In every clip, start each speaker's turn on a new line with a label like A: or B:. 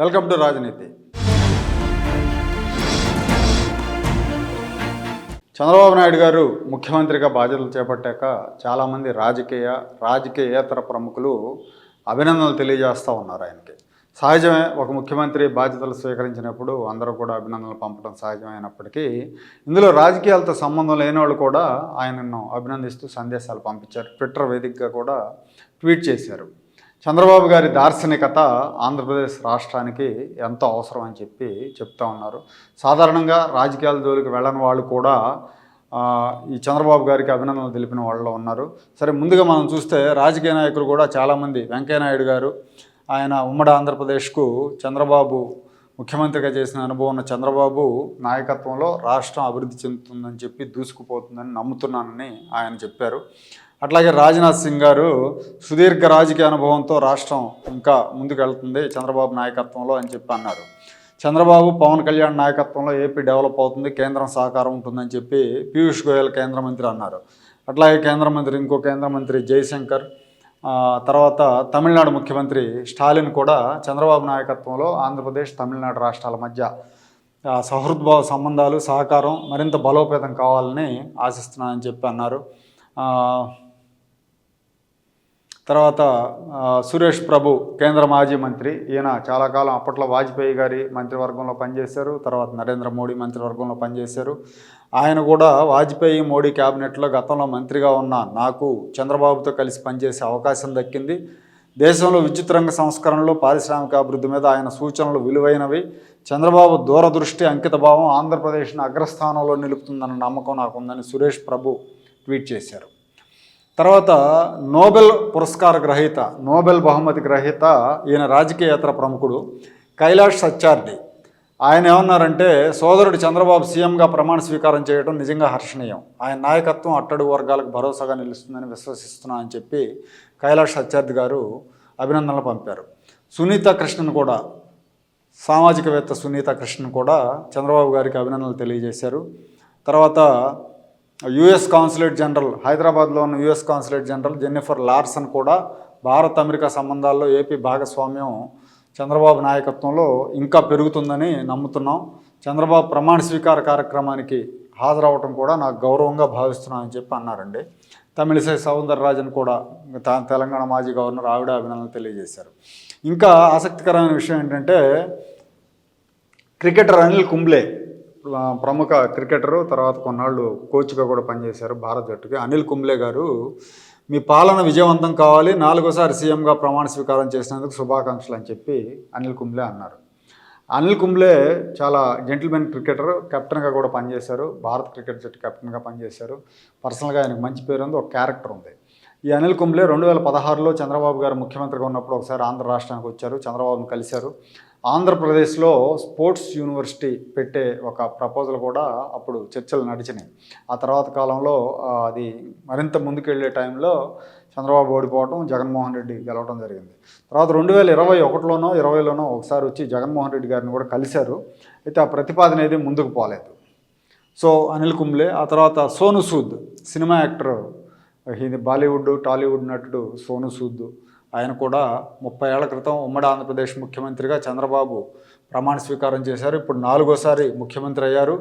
A: Welcome to రాజనీతి. చంద్రబాబు నాయుడు గారు ముఖ్యమంత్రిగా బాధ్యతలు చేపట్టాక చాలామంది రాజకీయ రాజకీయేతర ప్రముఖులు అభినందనలు తెలియజేస్తూ ఉన్నారు ఆయనకి. సహజమే ఒక ముఖ్యమంత్రి బాధ్యతలు స్వీకరించినప్పుడు అందరూ కూడా అభినందనలు పంపడం సహజమైనప్పటికీ ఇందులో రాజకీయాలతో సంబంధం లేని వాళ్ళు కూడా ఆయనను అభినందిస్తూ సందేశాలు పంపించారు. ట్విట్టర్ వేదికగా కూడా ట్వీట్ చేశారు. చంద్రబాబు గారి దార్శనికత ఆంధ్రప్రదేశ్ రాష్ట్రానికి ఎంతో అవసరం అని చెప్పి చెప్తా ఉన్నారు. సాధారణంగా రాజకీయాల జోలికి వెళ్ళని వాళ్ళు కూడా ఈ చంద్రబాబు గారికి అభినందనలు తెలిపిన వాళ్ళు ఉన్నారు. సరే ముందుగా మనం చూస్తే రాజకీయ నాయకులు కూడా చాలామంది. వెంకయ్యనాయుడు గారు ఆయన ఉమ్మడి ఆంధ్రప్రదేశ్కు చంద్రబాబు ముఖ్యమంత్రిగా చేసిన అనుభవం ఉన్న చంద్రబాబు నాయకత్వంలో రాష్ట్రం అభివృద్ధి చెందుతుందని చెప్పి దూసుకుపోతుందని నమ్ముతున్నానని ఆయన చెప్పారు. అట్లాగే రాజ్నాథ్ సింగ్ గారు సుదీర్ఘ రాజకీయ అనుభవంతో రాష్ట్రం ఇంకా ముందుకు వెళ్తుంది చంద్రబాబు నాయకత్వంలో అని చెప్పి అన్నారు. చంద్రబాబు పవన్ కళ్యాణ్ నాయకత్వంలో ఏపీ డెవలప్ అవుతుంది కేంద్రం సహకారం ఉంటుందని చెప్పి పీయూష్ గోయల్ కేంద్ర మంత్రి అన్నారు. అట్లాగే కేంద్ర మంత్రి ఇంకో కేంద్ర మంత్రి జయశంకర్ తర్వాత తమిళనాడు ముఖ్యమంత్రి స్టాలిన్ కూడా చంద్రబాబు నాయకత్వంలో ఆంధ్రప్రదేశ్ తమిళనాడు రాష్ట్రాల మధ్య సహృద్భావ సంబంధాలు సహకారం మరింత బలోపేతం కావాలని ఆశిస్తున్నానని చెప్పి అన్నారు. తర్వాత సురేష్ ప్రభు కేంద్ర మాజీ మంత్రి. ఈయన చాలా కాలం అప్పట్లో వాజ్పేయి గారి మంత్రివర్గంలో పనిచేశారు. తర్వాత నరేంద్ర మోడీ మంత్రివర్గంలో పనిచేశారు. ఆయన కూడా వాజ్పేయి మోడీ క్యాబినెట్లో గతంలో మంత్రిగా ఉన్న నాకు చంద్రబాబుతో కలిసి పనిచేసే అవకాశం దక్కింది. దేశంలో విద్యుత్ రంగ సంస్కరణలు పారిశ్రామిక అభివృద్ధి మీద ఆయన సూచనలు విలువైనవి. చంద్రబాబు దూరదృష్టి అంకితభావం ఆంధ్రప్రదేశ్ను అగ్రస్థానంలో నిలుపుతుందన్న నమ్మకం నాకు ఉందని సురేష్ ప్రభు ట్వీట్ చేశారు. తర్వాత నోబెల్ పురస్కార గ్రహీత నోబెల్ బహుమతి గ్రహీత ఈయన రాజకీయేతర ప్రముఖుడు కైలాష్ సత్యార్థి ఆయన ఏమన్నారంటే సోదరుడు చంద్రబాబు సీఎంగా ప్రమాణ స్వీకారం చేయడం నిజంగా హర్షణీయం. ఆయన నాయకత్వం అట్టడుగు వర్గాలకు భరోసాగా నిలుస్తుందని విశ్వసిస్తున్నా అని చెప్పి కైలాష్ సత్యార్థి గారు అభినందనలు పంపారు. సునీత కృష్ణన్ కూడా సామాజికవేత్త సునీత కృష్ణన్ కూడా చంద్రబాబు గారికి అభినందనలు తెలియజేశారు. తర్వాత యుఎస్ కాన్సులేట్ జనరల్ హైదరాబాద్లో ఉన్న US consulate general Jennifer Larson కూడా భారత్ అమెరికా సంబంధాల్లో ఏపీ భాగస్వామ్యం చంద్రబాబు నాయకత్వంలో ఇంకా పెరుగుతుందని నమ్ముతున్నాం. చంద్రబాబు ప్రమాణ స్వీకార కార్యక్రమానికి హాజరవటం కూడా నాకు గౌరవంగా భావిస్తున్నానని చెప్పి అన్నారండి. తమిళిసై సౌందరరాజన్ కూడా తా- తెలంగాణ మాజీ గవర్నర్ ఆవిడ అభినందనలు తెలియజేశారు. ఇంకా ఆసక్తికరమైన విషయం ఏంటంటే క్రికెటర్ అనిల్ కుంబ్లే ప్రముఖ క్రికెటరు తర్వాత కొన్నాళ్ళు కోచ్గా కూడా పనిచేశారు భారత జట్టుకి. అనిల్ కుంబ్లే గారు మీ పాలన విజయవంతం కావాలి నాలుగోసారి సీఎంగా ప్రమాణ స్వీకారం చేసినందుకు శుభాకాంక్షలు అని చెప్పి అనిల్ కుంబ్లే అన్నారు. అనిల్ కుంబ్లే చాలా జెంటిల్మెన్ క్రికెటర్ కెప్టెన్గా కూడా పనిచేశారు భారత్ క్రికెట్ జట్టు కెప్టెన్గా పనిచేశారు. పర్సనల్గా ఆయనకు మంచి పేరు ఉంది ఒక క్యారెక్టర్ ఉంది. ఈ అనిల్ కుంబ్లే రెండు వేల పదహారులో చంద్రబాబు గారు ముఖ్యమంత్రిగా ఉన్నప్పుడు ఒకసారి ఆంధ్ర రాష్ట్రానికి వచ్చారు చంద్రబాబును కలిశారు. ఆంధ్రప్రదేశ్లో స్పోర్ట్స్ యూనివర్సిటీ పెట్టే ఒక ప్రపోజల్ కూడా అప్పుడు చర్చలు నడిచినాయి. ఆ తర్వాత కాలంలో అది మరింత ముందుకెళ్ళే టైంలో చంద్రబాబు ఓడిపోవడం జగన్మోహన్ రెడ్డి గెలవడం జరిగింది. తర్వాత రెండు వేల ఇరవై ఒకటిలోనో ఇరవైలోనో ఒకసారి వచ్చి జగన్మోహన్ రెడ్డి గారిని కూడా కలిశారు. అయితే ఆ ప్రతిపాదన ఏది ముందుకు పోలేదు. సో అనిల్ కుంబ్లే ఆ తర్వాత సోను సూద్ సినిమా యాక్టర్ ఇది బాలీవుడ్ టాలీవుడ్ నటుడు సోను సూద్ ఆయన కూడా ముప్పై ఏళ్ళ క్రితం ఉమ్మడి ఆంధ్రప్రదేశ్ ముఖ్యమంత్రిగా చంద్రబాబు ప్రమాణ స్వీకారం చేశారు. ఇప్పుడు నాలుగోసారి ముఖ్యమంత్రి అయ్యారు.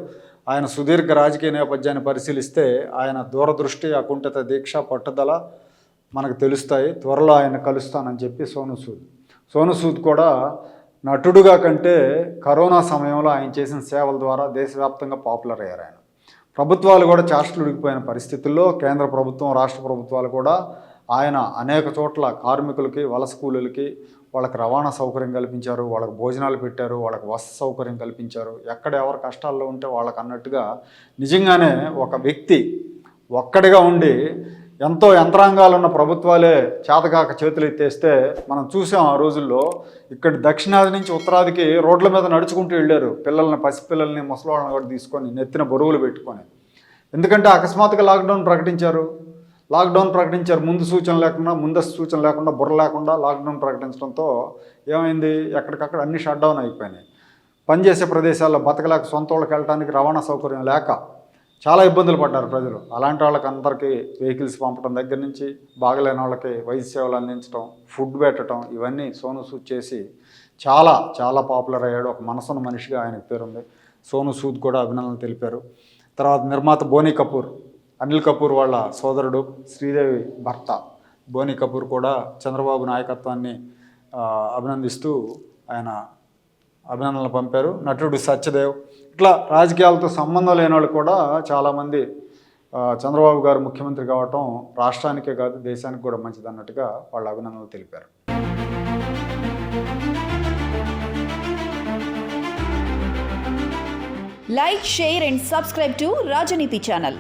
A: ఆయన సుదీర్ఘ రాజకీయ నేపథ్యాన్ని పరిశీలిస్తే ఆయన దూరదృష్టి అకుంఠిత దీక్ష పట్టుదల మనకు తెలుస్తాయి. త్వరలో ఆయన కలుస్తానని చెప్పి సోను సూద్. సోను సూద్ కూడా నటుడుగా కంటే కరోనా సమయంలో ఆయన చేసిన సేవల ద్వారా దేశవ్యాప్తంగా పాపులర్ అయ్యారు ఆయన. ప్రభుత్వాలు కూడా చాస్టులు ఉడికిపోయిన పరిస్థితుల్లో కేంద్ర ప్రభుత్వం రాష్ట్ర ప్రభుత్వాలు కూడా ఆయన అనేక చోట్ల కార్మికులకి వలస కూలీలకి వాళ్ళకి రవాణా సౌకర్యం కల్పించారు వాళ్ళకి భోజనాలు పెట్టారు వాళ్ళకి వస సౌకర్యం కల్పించారు. ఎక్కడ ఎవరు కష్టాల్లో ఉంటే వాళ్ళకి అన్నట్టుగా నిజంగానే ఒక వ్యక్తి ఒక్కడిగా ఉండి ఎంతో యంత్రాంగాలు ఉన్న ప్రభుత్వాలే చేతకాక చేతులు ఎత్తేస్తే మనం చూసాం ఆ రోజుల్లో ఇక్కడ దక్షిణాది నుంచి ఉత్తరాదికి రోడ్ల మీద నడుచుకుంటూ వెళ్ళారు పిల్లల్ని పసిపిల్లల్ని ముసలివాళ్ళని కూడా తీసుకొని నెత్తిన బరువులు పెట్టుకొని. ఎందుకంటే అకస్మాత్తుగా లాక్డౌన్ ప్రకటించారు. లాక్డౌన్ ప్రకటించారు. ముందు సూచన లేకుండా ముందస్తు సూచన లేకుండా బుర్ర లేకుండా లాక్డౌన్ ప్రకటించడంతో ఏమైంది? ఎక్కడికక్కడ అన్ని షట్ డౌన్ అయిపోయినాయి. పనిచేసే ప్రదేశాల్లో బతకలేక సొంత వాళ్ళకి వెళ్ళడానికి రవాణా సౌకర్యం లేక చాలా ఇబ్బందులు పడ్డారు ప్రజలు. అలాంటి వాళ్ళకి అందరికీ వెహికల్స్ పంపడం దగ్గర నుంచి బాగలేని వాళ్ళకి వైద్య సేవలు అందించడం ఫుడ్ పెట్టడం ఇవన్నీ సోను సూద్ చేసి చాలా చాలా పాపులర్ అయ్యాడు. ఒక మనసున్న మనిషిగా ఆయనకు పేరుంది. సోను సూద్ కూడా అభినందనలు తెలిపారు. తర్వాత నిర్మాత బోనీ కపూర్. అనిల్ కపూర్ వాళ్ళ సోదరుడు శ్రీదేవి భర్త బోని కపూర్ కూడా చంద్రబాబు నాయకత్వాన్ని అభినందిస్తూ ఆయన అభినందనలు పంపారు. నటుడు సత్యదేవ్. ఇట్లా రాజకీయాలతో సంబంధం లేని వాళ్ళు కూడా చాలామంది చంద్రబాబు గారు ముఖ్యమంత్రి కావటం రాష్ట్రానికే కాదు దేశానికి కూడా మంచిది అన్నట్టుగా వాళ్ళ అభినందనలు తెలిపారు.
B: Like share and subscribe to Rajaneeti channel